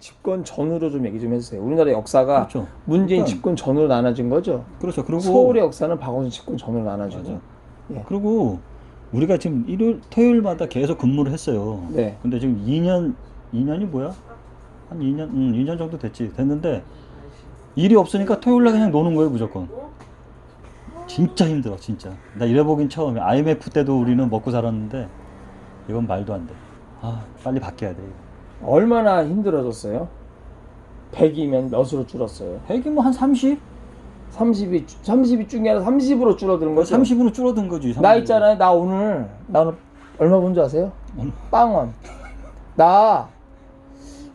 집권 전후로 좀 얘기 좀 해주세요. 우리나라 역사가 그렇죠. 문재인 일단- 집권 전후로 나눠진 거죠. 그렇죠. 그리고 서울의 역사는 박원순 집권 전후로 나눠지고. 예. 그리고 우리가 지금 일요일 토요일마다 계속 근무를 했어요. 네. 근데 지금 2년 2년이 뭐야? 한 2년 음, 2년 정도 됐지. 됐는데 일이 없으니까 토요일 날 그냥 노는 거예요, 무조건. 진짜 힘들어, 진짜. 나 이래 보긴 처음이야. IMF 때도 우리는 먹고 살았는데 이건 말도 안 돼. 아, 빨리 바뀌어야 돼. 이거. 얼마나 힘들어졌어요? 100이면 몇으로 줄었어요? 핵이 뭐 한 30? 30이 30이 중에 아니라 30으로 줄어드는 거죠. 30으로 줄어든 거지. 나 30으로. 있잖아요. 나 오늘 나 오늘 얼마 본 줄 아세요? 빵원. 나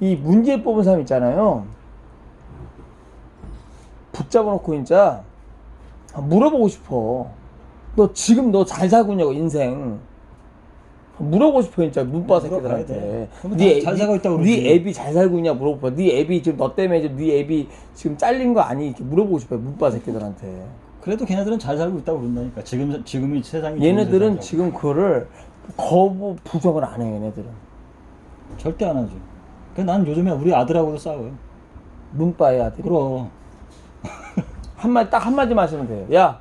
이 문제 뽑은 사람 있잖아요. 붙잡아 놓고 진짜 물어보고 싶어. 너 지금 너 잘 살고 있냐고 인생. 물어보고 싶어 진짜 문바 물어봐야 새끼들한테. 돼. 그럼 네 다- 잘 애- 살고 있다고 네 그러지. 앱이 잘 살고 있냐 물어봐. 네 앱이 지금 너 때문에 지금 네 앱이 지금 잘린 거 아니? 이렇게 물어보고 싶어요 문바 새끼들한테. 그래도 걔네들은 잘 살고 있다고 그런다니까. 지금 지금이 세상이 좋은 얘네들은 세상이라고. 지금 그거를 거부 부정을 안 해요 얘네들은. 절대 안 하죠. 그난 요즘에 우리 아들하고도 싸워요. 문바의 아들이. 그럼 한 마디 딱 한 마디만 하시면 돼요. 야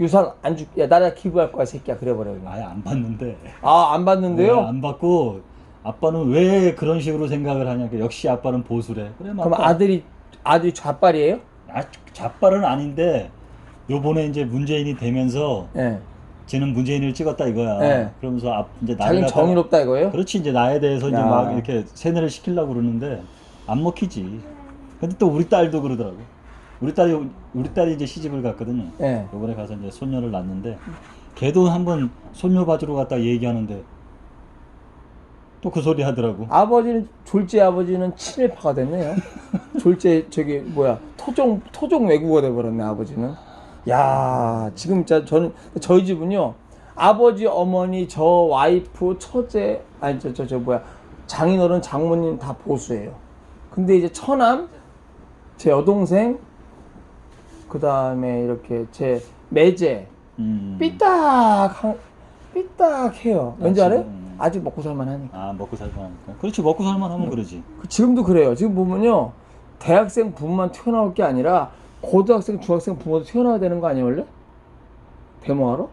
유산 안 줄, 야 나라 기부할 거야 새끼야 그래버려 그냥. 아예 안 받는데. 아안 받는데요? 왜안 받고 아빠는 왜 그런 식으로 생각을 하냐. 역시 아빠는 보수래. 그래 그럼 아빠. 아들이 아들이 좌빨이에요? 아, 좌빨은 아닌데 요번에 이제 문재인이 되면서 예. 쟤는 문재인을 찍었다 이거야. 네. 그러면서 앞 이제 자기는 나를 갖다가- 정의롭다 이거예요? 그렇지 이제 나에 대해서 이제 야. 막 이렇게 세뇌를 시키려고 그러는데 안 먹히지. 근데 또 우리 딸도 그러더라고. 우리 딸이 우리 딸이 이제 시집을 갔거든요. 예. 요번에 가서 이제 손녀를 낳는데 걔도 한번 손녀 봐주러 갔다 얘기하는데 또 그 소리 하더라고. 아버지는 졸제 아버지는 친일파가 됐네요. 졸제 저기 뭐야 토종 토종 외국어가 돼버렸네 아버지는. 야 지금 진짜 저는 저희 집은요 아버지 어머니 저 와이프 처제 아니 저 저 저 뭐야 장인어른 장모님 다 보수예요. 근데 이제 처남 제 여동생 그 다음에 이렇게 제 매제 음. 삐딱 한- 삐딱해요. 왠지 아, 알아요? 지금. 아직 먹고 살만하니까. 아 먹고 살만 하니까. 그렇지 먹고 살만 하면 그러지. 그 지금도 그래요. 지금 보면요. 대학생 부모만 튀어나올 게 아니라 고등학생, 중학생 부모도 튀어나와야 되는 거 아니에요, 원래? 데모하러?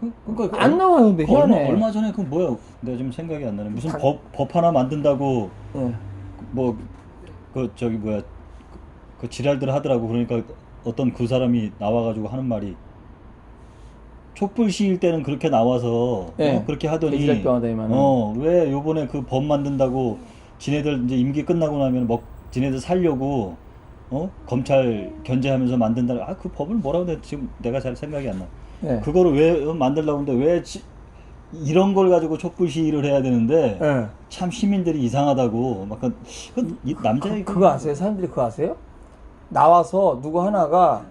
그- 그러니까 안 나와요, 근데 그 얼마, 희한해. 얼마 전에 그 뭐야? 내가 지금 생각이 안 나네. 무슨 다- 법, 법 하나 만든다고 예. 뭐 그 저기 뭐야 그, 그 지랄들 하더라고. 그러니까 어떤 그 사람이 나와가지고 하는 말이 촛불 시일 때는 그렇게 나와서 예. 어, 그렇게 하더니. 어왜 요번에 그 법 만든다고 지네들 이제 임기 끝나고 나면 뭐 지네들 살려고 어 검찰 견제하면서 만든다. 아그 법을 뭐라고 내 지금 내가 잘 생각이 안 나. 예. 그거를 왜 만들려고 하는데 왜 지- 이런 걸 가지고 촛불 시위를 해야 되는데 예. 참 시민들이 이상하다고 막 그, 남자 그, 그거 아세요? 사람들이 그거 아세요? 나와서 누구 하나가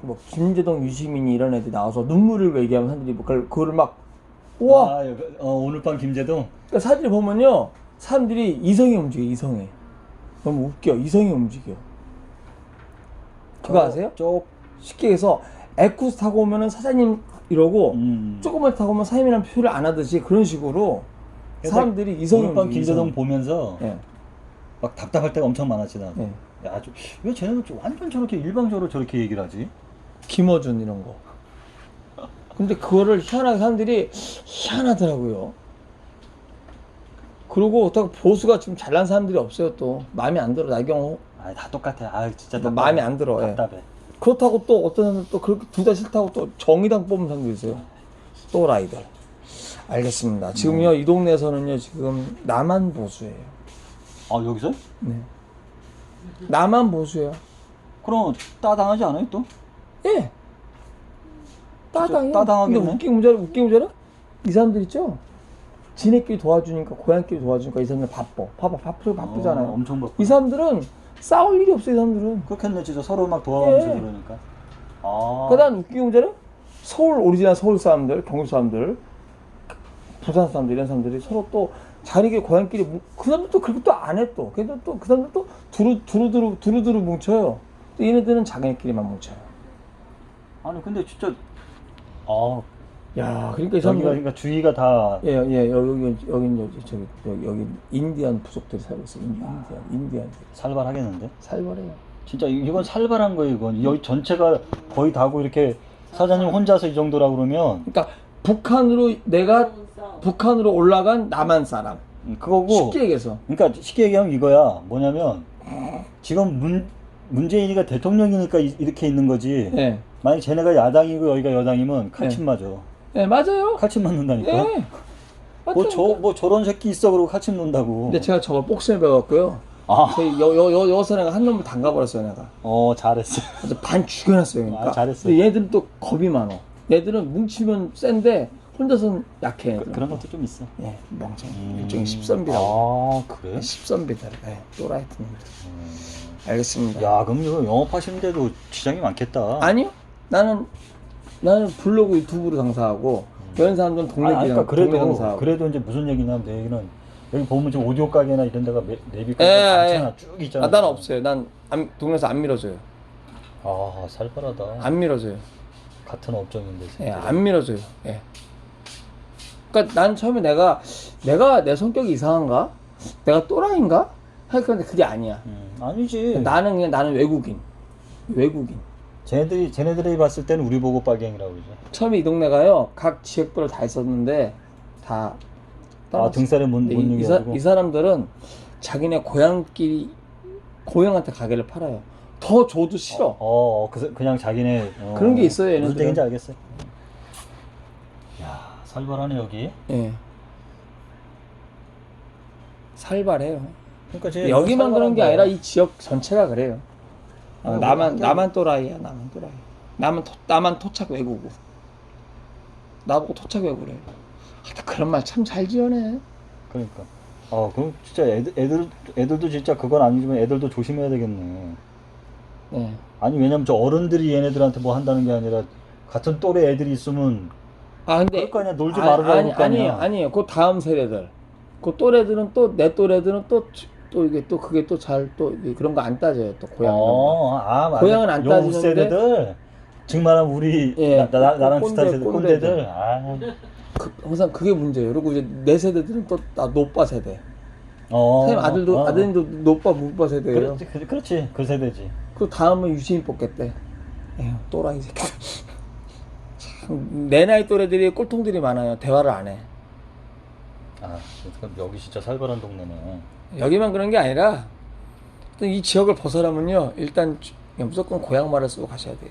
뭐 김재동, 유시민이 이런 애들이 나와서 눈물을 얘기하면 사람들이 뭐 그걸, 그거를 막 우와! 아, 여- 어, 오늘 밤 김재동 그러니까 사진을 보면요. 사람들이 이성이 움직여, 이성에. 너무 웃겨. 이성이 움직여. 그거 어, 아세요? 쪽 쉽게 해서 에쿠스 타고 오면은 사장님 이러고 음. 조금만 타고 오면 사장님이랑 표를 안 하듯이 그런 식으로 사람들이 이성이 오늘 밤 움직여, 김재동 이성. 보면서 예. 막 답답할 때가 엄청 많았지 나. 예. 야, 저, 왜 쟤네들 좀 완전 저렇게 일방적으로 저렇게 얘기를 하지? 김어준 이런 거. 근데 그거를 희한하게 사람들이 희한하더라고요. 그리고 어떻게 보수가 지금 잘난 사람들이 없어요 또 마음에 안 들어 나경호 아, 다 똑같아. 아, 진짜 뭐 답답해. 마음에 안 들어, 예. 답답해. 그렇다고 또 어떤 사람들 또 그렇게 둘 다 싫다고 또 정의당 뽑은 사람도 있어요. 또 라이들. 알겠습니다. 지금요 이 동네에서는요 지금 나만 보수예요. 아, 여기서? 네. 나만 보수예요. 그럼 따당하지 않아요, 또? 예. 따당해. 따당하겠네. 근데 웃긴 문제는 웃긴 문제는 이 사람들 있죠. 지네끼리 도와주니까 고향끼리 도와주니까 이 사람들 바빠. 바빠 바쁘 바쁘잖아요. 어, 엄청 바빠. 이 사람들은 싸울 일이 없어 이 사람들은. 그렇겠네, 진짜 서로 막 도와가면서 예. 그러니까. 아. 그다음 웃긴 문제는 서울 오리지널 서울 사람들, 경기 사람들, 부산 사람들 이런 사람들이 서로 또 자기네 고향끼리 뭉- 그 사람들 또 그렇게 또 안 해 또. 그래도 또그 사람들 또 두루 두루두루 두루두루 뭉쳐요. 또 얘네들은 자기네끼리만 뭉쳐요. 아니 근데 진짜 아 야, 그러니까 이 여기가 사람들 그러니까 주위가 다 예, 예, 여기 여기 여기 저기 여기, 여기 인디안 부족들이 살고 있어. 인디안, 인디안 살벌하겠는데? 살벌해요. 진짜 이- 이건 살벌한 거예요. 이건 여기 전체가 거의 다고 이렇게 사장님 혼자서 이 정도라 그러면 그러니까 북한으로 내가 북한으로 올라간 남한 사람. 음, 그거고. 쉽게 얘기해서. 그러니까 쉽게 얘기하면 이거야. 뭐냐면 지금 문 문재인이가 대통령이니까 이- 이렇게 있는 거지. 예. 만약 쟤네가 야당이고 여기가 여당이면 칼침 맞아. 예, 맞아요. 칼침 맞는다니까. 예. 뭐 맞다니까. 저뭐 저런 새끼 있어 그러고 칼침 논다고. 근데 제가 저걸 복싱을 배웠고요. 아, 저여여여 여서 내가 한 놈을 담가 버렸어요 내가. 어 잘했어. 그래서 반 죽여놨어요. 그러니까. 아, 잘했어. 근데 얘들은 또 겁이 많어. 얘들은 뭉치면 센데 혼자서는 약해. 얘들은. 그런 것도 좀 있어. 예, 멍청. 음. 일종의 십선비라고. 아 그래? 십선비다. 예, 또라이트 놈들. 알겠습니다. 야 그럼 이거 영업하시는데도 지장이 많겠다. 아니요. 나는 나는 블로그 유튜브로 장사하고 다른 사람들은 동네 아니, 기장, 그러니까 그래도 동네 장사하고. 그래도 이제 무슨 얘기냐면 내 얘기는 여기 보면 지금 오디오 가게나 이런 데가 매- 내비가 예, 많잖아 예. 쭉 있잖아. 아, 나는 없어요. 난 안, 동네에서 안 밀어줘요. 아 살벌하다. 안 밀어줘요. 같은 업종인데. 예, 안 밀어줘요. 예. 그러니까 난 처음에 내가 내가 내 성격이 이상한가? 내가 또라이인가? 하니까 그게 아니야. 음, 아니지. 나는 그냥 나는 외국인. 외국인. 쟤네들이 쟤네들이 봤을 때는 우리 보고 빨갱이라고 그러죠. 처음에 이 동네가요. 각 지역별로 다 있었는데 다 아. 등살에 못, 못 이, 이, 사. 이 사람들은 자기네 고향끼리 고향한테 가게를 팔아요. 더 줘도 싫어. 어, 어 그, 그냥 자기네 어, 그런 게 있어요, 무슨 얘네들은. 얘기인지 알겠어. 야 살벌하네 여기. 예. 살벌해요. 그러니까 쟤 여기만 그런 게 아니라. 이 지역 전체가 그래요. 어, 아, 나만 뭐, 나만 또라이야, 나만 또라이. 나만 토, 나만 토착 외국고. 나보고 토착 외국래. 하여튼 그런 말 참 잘 지어내. 그러니까. 어 그럼 진짜 애들 애들 애들도 진짜 그건 아니지만 애들도 조심해야 되겠네. 네. 아니 왜냐면 저 어른들이 얘네들한테 뭐 한다는 게 아니라 같은 또래 애들이 있으면 아 근데 그럴 거 아니야, 놀지 아, 말으라고 아니 그럴 거. 아니에요 아니에요 그 다음 세대들 그 또래들은 또 내 또래들은 또 또 이게 또 그게 또 잘 또 그런 거 안 따져요 또 고향 이런 거. 어, 아, 맞아. 고향은 안요 따지는데. 세대들 말하는 우리 예, 나, 나, 나랑 꼰대, 비슷한 세대 꼰대들. 꼰대들. 아. 그, 항상 그게 문제예요 그리고 이제 내 세대들은 또나 노빠 세대 어. 선생님 아들도 어. 아들도 노빠 무빠 세대예요 그렇지, 그, 그렇지. 그 세대지. 그 다음은 유시민 뽑겠대 에휴 또라이 새끼 참, 내 나이 또래들이 꼴통들이 많아요 대화를 안 해 아, 그러니까 여기 진짜 살벌한 동네네. 여기만 그런 게 아니라 이 지역을 벗어나면요 일단 무조건 고향 말을 쓰고 가셔야 돼요.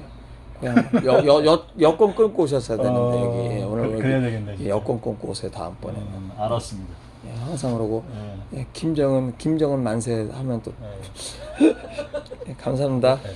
고향 여, 여, 여, 여권 끊고 오셨어야 되는데 어, 여기 예, 오늘 그- 그래야 되겠네, 진짜. 예, 여권 끊고 오세요 다음번에. 음, 알았습니다. 예, 항상 그러고 예. 예, 김정은 김정은 만세 하면 또 예. 예, 감사합니다. 네.